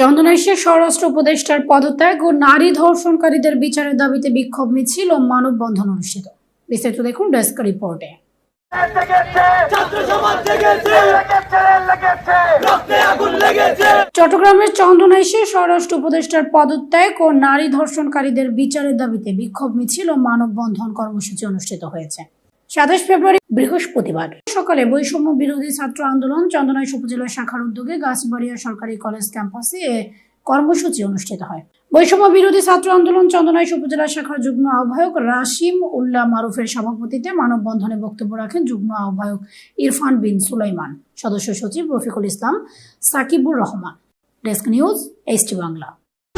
চন্দনাইশে স্বরাষ্ট্র উপদেষ্টার পদত্যাগ ও নারী ধর্ষণকারীদের বিচারের দাবিতে বিক্ষোভ মিছিল ও মানববন্ধন অনুষ্ঠিত। বিস্তারিত দেখুন ডেস্ক রিপোর্টে। চট্টগ্রামের চন্দনাইশে স্বরাষ্ট্র উপদেষ্টার পদত্যাগ ও নারী ধর্ষণকারীদের বিচারের দাবিতে বিক্ষোভ মিছিল ও মানববন্ধন কর্মসূচি অনুষ্ঠিত হয়েছে। সাতাশ ফেব্রুয়ারি, বৃহস্পতিবার। সকালে বৈষম্য বিরোধী ছাত্র আন্দোলন চন্দনাইশ উপজেলা শাখার উদ্যোগে গাছবাড়িয়া সরকারি কলেজ ক্যাম্পাসে কর্মসূচি অনুষ্ঠিত হয়। বৈষম্য বিরোধী ছাত্র আন্দোলন চন্দনাইশ উপজেলা শাখার যুগ্ম আহ্বায়ক রাশিম উল্লাহ মারুফের সভাপতিতে মানববন্ধনে বক্তব্য রাখেন যুগ্ম আহ্বায়ক ইরফান বিন সুলাইমান। সদস্য সচিব Rafiqul Islam Sakibur Rahman. Desk news, HT Bangla.